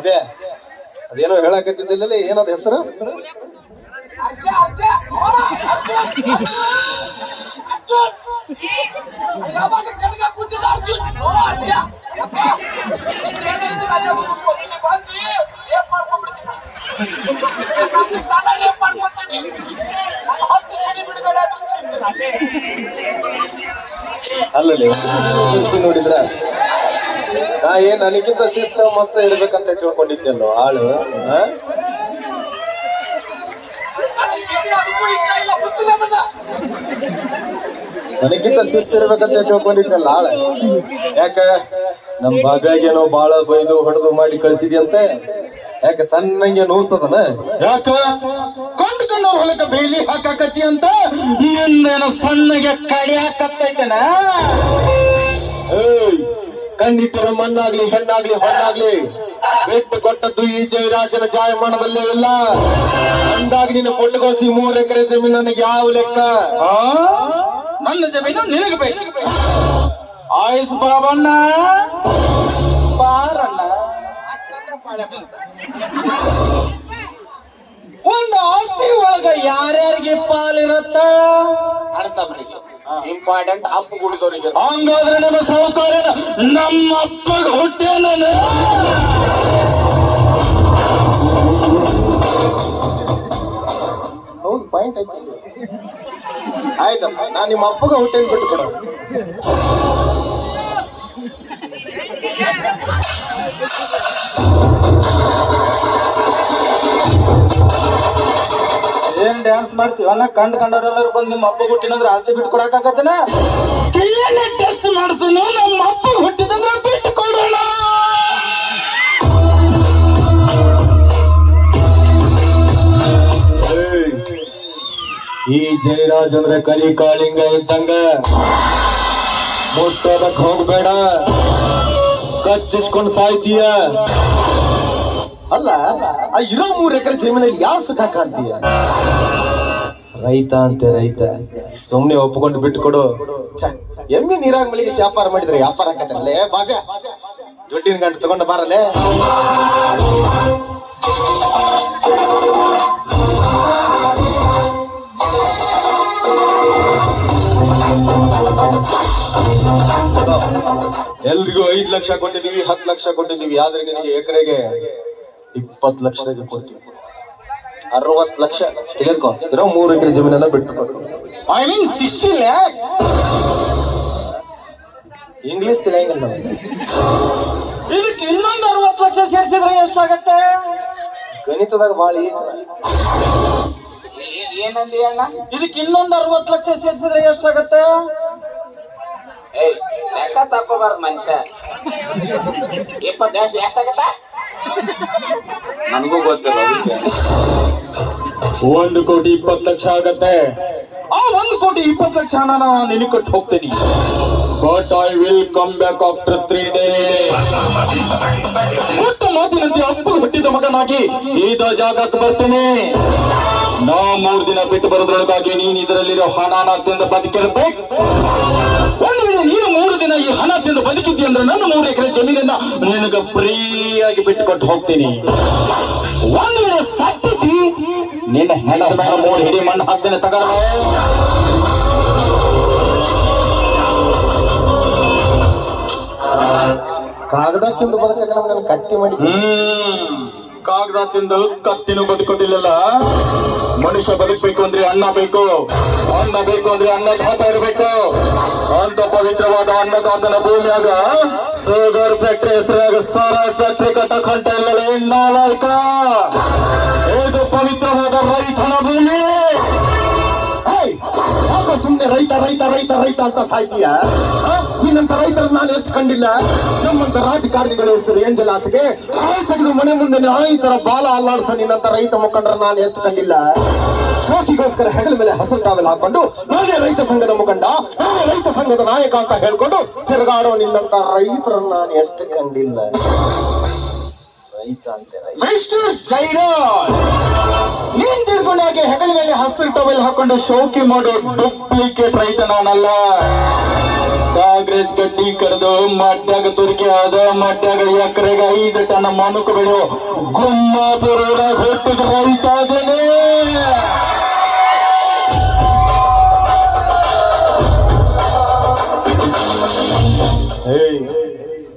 ಬಾಬ್ಯಾ ಅದೇನೋ ಹೇಳಕತ್ತಿದ್ದಿಲ್ಲ ಏನದ ಹೆಸರು? ಅಲ್ಲಲ್ಲಿ ನೋಡಿದ್ರ? ನಾ ಏನ್ ನನಗಿಂತ ಶಿಸ್ತ ಮಸ್ತ ಇರ್ಬೇಕಂತ ತಿಳ್ಕೊಂಡಿದ್ದೆಲ್ಲ ಆಳು ನನಗಿಂತ ಶಿಸ್ತ ಇರ್ಬೇಕಂತ ತಿಳ್ಕೊಂಡಿದ್ದೆಲ್ಲ ಆಳ. ಯಾಕ? ನಮ್ ಬಾಬ್ಯಾಗೇನೋ ಬಾಳ ಬೈದು ಹೊಡೆದು ಮಾಡಿ ಕಳಿಸಿದ್ಯಂತೆ. ಯಾಕ ಸಣ್ಣಂಗೆ ನೋಸ್ತದನ ಯಾಕ? ಕಂಡು ಕಂಡವ್ರ ಹೊಲಕ್ಕೆ ಬೇಲಿ ಹಾಕಾಕತ್ತಿ ಅಂತ ನಿಂದೇನ ಸಣ್ಣಗೆ ಕಡಿ ಹಾಕತ್ತೈತನ ಏಯ್ ಕಣ್ಣಿಟ್ಟರ ಮಣ್ಣಾಗ್ಲಿ ಹೆಣ್ಣಾಗ್ಲಿ ಹೊಣ್ಣಾಗ್ಲಿ. ಬಿಟ್ಟು ಕೊಟ್ಟದ್ದು ಈ ಜಯರಾಜನ ಜಾಯಮಾನದಲ್ಲೇ ಇಲ್ಲ. ಅಂದಾಗ ನಿನ್ನ ಪುಟ್ಟಗೋಸಿ ಮೂರ್ ಎಕರೆ ಜಮೀನು ನನಗೆ ಯಾವ ಲೆಕ್ಕ? ನನ್ನ ಜಮೀನು ನಿನಗೆ ಬೇಕು. ಆಯುಸ್ ಬಾಬಣ್ಣ. ಬಾರಣ್ಣ. ಒಂದು ಆಸ್ತಿ ಒಳಗ ಯಾರ್ಯಾರಿಗೆ ಪಾಲಿರತ್ತ? ಅಣ್ತಮ್ರಿಗೆ ಇಂಪಾರ್ಟೆಂಟ್ ಅಪ್ಪ ಗುಡಿದವರಿಗೆ ಹಂಗಾದ್ರೆ ನಿಮ್ಮ ಸೌಕರ್ಯ ನಮ್ಮ ಅಪ್ಪಗ ನಾನು ಹೌದು ಪಾಯಿಂಟ್ ಐತಿ. ಆಯ್ತಪ್ಪ ನಾನು ನಿಮ್ಮ ಅಪ್ಪಗ ಹುಟ್ಟೇನ್ ಬಿಟ್ಟು ಕೊಡ ಡ್ಯಾನ್ಸ್ ಮಾಡ್ತೀವಲ್ಲ ಕಂಡ್ ಕಂಡವರೆಲ್ಲರೂ ಬಂದು ನಿಮ್ಮ ಅಪ್ಪ ಹುಟ್ಟಿನಂದ್ರೆ ಆಸ್ತಿ ಬಿಟ್ಟು ಕೊಡಕಾಕತ್ತನ ಏನೇ ಟೆಸ್ಟ್ ಮಾಡಿಸೋನು ನಮ್ಮ ಅಪ್ಪ ಹುಟ್ಟಿದಂದ್ರ ಬಿಟ್ಟು ಕೊಡೋಣ. ಏಯ್, ಈ ಜಯರಾಜ್ ಅಂದ್ರೆ ಕಲಿ ಕಾಳಿಂಗ ಇದ್ದಂಗ. ಮುಟ್ಟೋದಕ್ ಹೋಗ್ಬೇಡ. ಕಚ್ಚಿಸ್ಕೊಂಡ್ ಸಾಯ್ತೀಯ. ಅಲ್ಲ ಆ ಇರೋ ಮೂರ್ ಎಕರೆ ಜಮೀನಲ್ಲಿ ಯಾವ ಸುಖ ಕಾಣ್ತೀಯ? ರೈತ ಅಂತೆ ರೈತ. ಸುಮ್ನೆ ಒಪ್ಕೊಂಡು ಬಿಟ್ಕೊಡು. ಛ, ಎಮ್ಮೆ ನೀರಾಗ ಮಳಿಗೆ ವ್ಯಾಪಾರ ಮಾಡಿದ್ರೆ ವ್ಯಾಪಾರ ಆಕತ್ತಲ್ಲೇ ಬಾಗ ದುಡ್ಡಿನ ಗಂಟು ತಗೊಂಡು ಬಾರಲೆ ಎಲ್ರಿಗೂ ಐದ್ ಲಕ್ಷ ಕೊಟ್ಟಿದೀವಿ ಹತ್ತು ಲಕ್ಷ ಕೊಟ್ಟಿದೀವಿ ಆದ್ರೆ ನಿನಗೆ ಎಕರೆಗೆ ಇಪ್ಪತ್ತು ಲಕ್ಷದಾಗ ಕೊಡ್ತೀವಿ. ಅರವತ್ತು ಲಕ್ಷ ತೆಗೆದುಕೋ. ಇರೋ ಮೂರು ಎಕರೆ ಜಮೀನನ್ನ ಬಿಟ್ಟು I mean sixty lakh? English ತಿಳಿಯಂಗಿಲ್ಲ ಇದಕ್ಕೆ ಇನ್ನೊಂದು ಅರವತ್ತು ಲಕ್ಷ ಸೇರಿಸಿದ್ರೆ ಎಷ್ಟಾಗತ್ತೆ? ಗಣಿತದಾಗ ಭಾಳ ಈಗ ಏನಂದಿ ಅಣ್ಣ? ಇದಕ್ಕೆ ಇನ್ನೊಂದು ಅರವತ್ತು ಲಕ್ಷ ಸೇರಿಸಿದ್ರೆ ಎಷ್ಟಾಗತ್ತೆ? ಏಯ್ ಲೆಕ್ಕ ತಪ್ಪಬಾರ್ದು ಮನುಷ್ಯ. ಇಪ್ಪತ್ತು ದೇಶ ಎಷ್ಟಾಗತ್ತ? ನನಗೂ ಗೊತ್ತಿಲ್ಲ ಒಂದು ಕೋಟಿ ಇಪ್ಪತ್ತು ಲಕ್ಷ ಆಗತ್ತೆ. ಆ ಒಂದು ಕೋಟಿ ಇಪ್ಪತ್ತು ಲಕ್ಷ ಹಣ ನಾನು ನಿನಗೆ ಕೊಟ್ಟು ಹೋಗ್ತೀನಿ? But I will come back after three day ಕೊಟ್ಟ ಮಾತಿನಂತೆ ಅಪ್ಪು ಹುಟ್ಟಿದ ಮಗನಾಗಿ ಇದ ಜಾಗಕ್ಕೆ ಬರ್ತೇನೆ. ನಾ ಮೂರ್ ದಿನ ಬಿಟ್ಟು ಬರೋದ್ರೊಳಗಾಗಿ ನೀನ್ ಇದರಲ್ಲಿರೋ ಹಣನ ತಿಂದು ಬದುಕಿರ್ಬೇಕು. ಒಂದು ವೇಳೆ ನೀನು ಮೂರು ದಿನ ಈ ಹಣ ತಿಂದು ಬದುಕಿದ್ದಿ ಅಂದ್ರೆ ನನ್ನ ಮೂರು ಎಕರೆ ಜಮೀನನ್ನ ನಿನಗೆ ಕೊಟ್ಟು ಹೋಗ್ತೀನಿ. ಒಂದು ವೇಳೆ ಸತ್ತಿದ್ದಿ ನಿನ್ನ ಹೆಣದ ಮೇಲೆ ಮೂರು ಹಿಡಿ ಮಣ್ಣು ಹಾಕ್ತೇನೆ ತಗೋ. ಕಾಗದ ತಿಂದು ಬದಕ ನಮ್ಗೆ ಕತ್ತಿ ಮಾಡಿ. ಕಾಗದ ತಿಂದು ಕತ್ತಿನೂ ಬದುಕೋದಿಲ್ಲ ಮನುಷ್ಯ ಬದುಕಬೇಕು ಅಂದ್ರೆ ಅನ್ನ ಬೇಕು. ಅನ್ನ ಬೇಕು ಅಂದ್ರೆ ಅನ್ನದಾತ ಇರಬೇಕು. ಅಂತ ಪವಿತ್ರವಾದ ಅನ್ನದಾತನ ಭೂಮಿಯಾಗ ಸೋಗರ್ ಫ್ಯಾಕ್ಟ್ರಿ ಹೆಸರಾಗ ಸಾರ ಫ್ಯಾಕ್ಟ್ರಿ ಕಟ್ಟಕ್ ಇಲ್ಲಲ್ಲ ನಾಳಕ ಇದು ಪವಿತ್ರವಾದ ರೈತನ ರೈತ ರೈತ ರೈತ ಅಂತ ಸಾಯ್ತೀಯ? ನಿನ್ನಂತ ರೈತರ ನಾನು ಎಷ್ಟು ಕಂಡಿಲ್ಲ? ನಮ್ಮಂತ ರಾಜಕಾರಣಿಗಳ ಹೆಸರು ಎಂಜಲಾಸಿಗೆ ಆಯ್ ತೆಗೆದು ಮನೆ ಮುಂದೆ ನಾಯಿ ತರ ಬಾಲ ಅಲ್ಲಾಡ್ಸ ನಿನ್ನಂತ ರೈತ ಮುಖಂಡರ ನಾನು ಎಷ್ಟು ಕಂಡಿಲ್ಲ? ಶೋಕಿಗೋಸ್ಕರ ಹೆಗಲ ಮೇಲೆ ಹಸನ್ ಟಾವೆಲ್ ಹಾಕೊಂಡು ನಾನೇ ರೈತ ಸಂಘದ ಮುಖಂಡ, ನಾನೇ ರೈತ ಸಂಘದ ನಾಯಕ ಅಂತ ಹೇಳ್ಕೊಂಡು ತಿರುಗಾಡೋ ನಿನ್ನಂತ ರೈತರನ್ನ ನಾನು ಎಷ್ಟು ಕಂಡಿಲ್ಲ? ರೈತ ಅಂತೆ ರೈತ ಮಿಸ್ಟರ್ ಜೈರಾಜ್! ನೀನ್ ತಿಳ್ಕೊಂಡಾಗೆ ಹೆಗಲ ಮೇಲೆ ಹಸಿರು ಟವೆಲ್ ಹಾಕೊಂಡು ಶೋಕಿ ಮಾಡೋ ಡೂಪ್ಲಿಕೇಟ್ ರೈತ ನಾನಲ್ಲ. ಕಾಂಗ್ರೆಸ್ ಗಡ್ಡಿ ಕರೆದು ಮಡ್ಡಾಗ ತುರ್ಕಿ ಆದ ಮಡ್ಡಾಗ ಎಕರೆಗೆ ಐದು ಟನ್ ಮನುಕು ಬೆಳೆಯೋ ಗುಮ್ಮಾಪುರ ಹುಟ್ಟಿದ ರೈತ ಅದೇನೆ?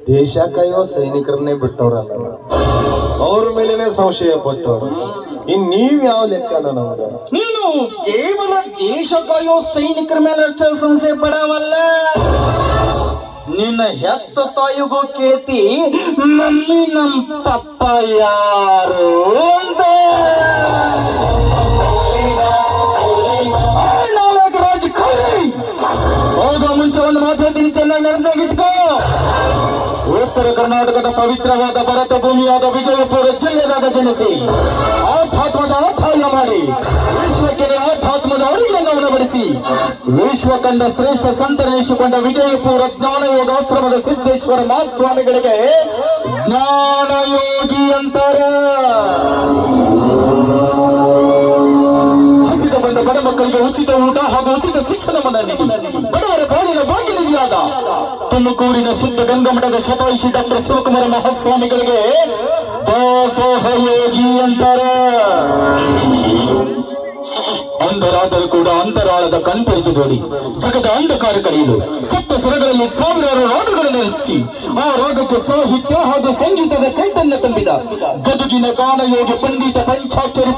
ದೇಶ ಕಾಯೋ ಸೈನಿಕರನ್ನೇ ಬಿಟ್ಟವ್ರಲ್ಲ. ಅವ್ರ ಮೇಲೇನೆ ಸಂಶಯ ಪಟ್ಟು ಇನ್ ನೀವ್ ಯಾವ ಲೆಕ್ಕ ನೀನು ಕೇವಲ ದೇಶ ಕಾಯೋ ಸೈನಿಕರ ಮೇಲೆ ಅಷ್ಟೇ ಸಂಶಯ ಪಡವಲ್ಲ. ನಿನ್ನ ಹೆತ್ತ ತಾಯಿಗೂ ಕೇಳ್ತಿ ನಮ್ಮಿ ನಮ್ ಪಪ್ಪ ಯಾರು? ಅಂತ ಉತ್ತರ ಕರ್ನಾಟಕದ ಪವಿತ್ರವಾದ ಭರತ ಭೂಮಿಯಾದ ವಿಜಯಪುರ ಜಿಲ್ಲೆದಾಗ ಜನಿಸಿ. ಆಧ್ಯಾತ್ಮದ ಆದಾಯ ಮಾಡಿ. ವಿಶ್ವಕ್ಕೆ ಆಧ್ಯಾತ್ಮದ ಅಡುಗೆಯನ್ನು ಉಣಬಡಿಸಿ ವಿಶ್ವ ಕಂಡ ಶ್ರೇಷ್ಠ ಸಂತರಿಸಿಕೊಂಡ ವಿಜಯಪುರ ಜ್ಞಾನಯೋಗಾಶ್ರಮದ ಸಿದ್ದೇಶ್ವರ ಮಹಾಸ್ವಾಮಿಗಳಿಗೆ ಜ್ಞಾನಯೋಗಿ ಅಂತಾರೆ. ಹಸಿದ ಬಂದ ಬಡ ಮಕ್ಕಳಿಗೆ ಉಚಿತ ಊಟ ಹಾಗೂ ಉಚಿತ ಶಿಕ್ಷಣವನ್ನು ಬಡವರ ಬಾಳಿನ ಬಾಗಿಲಿಗೆಯಾದ ತುಮಕೂರಿನ ಶುದ್ಧ ಗಂಗಮಠದ ಶತಾಯುಷಿ ಡಾಕ್ಟರ್ ಶಿವಕುಮಾರ ಮಹಾಸ್ವಾಮಿಗಳಿಗೆ ದಾಸೋಹಯೋಗಿ ಅಂತಾರೆ. ಅಂಧರಾದರೂ ಕೂಡ ಅಂತರಾಳದ ಕಂತರಿತು ನೋಡಿ. ಜಗದ ಅಂಧಕಾರ ಕಳೆಯಲು ಸಪ್ತ ಸ್ವರಗಳಲ್ಲಿ ಸಾವಿರಾರು ರಾಗಗಳನ್ನು ರಚಿಸಿ. ಆ ರಾಗಕ್ಕೆ ಸಾಹಿತ್ಯ ಹಾಗೂ ಸಂಗೀತದ ಚೈತನ್ಯ ತುಂಬಿದ. ಗದುಗಿನ ಗಾನಯೋಗಿ ಪಂಡಿತ ಪಂಚಾಕ್ಷರಿ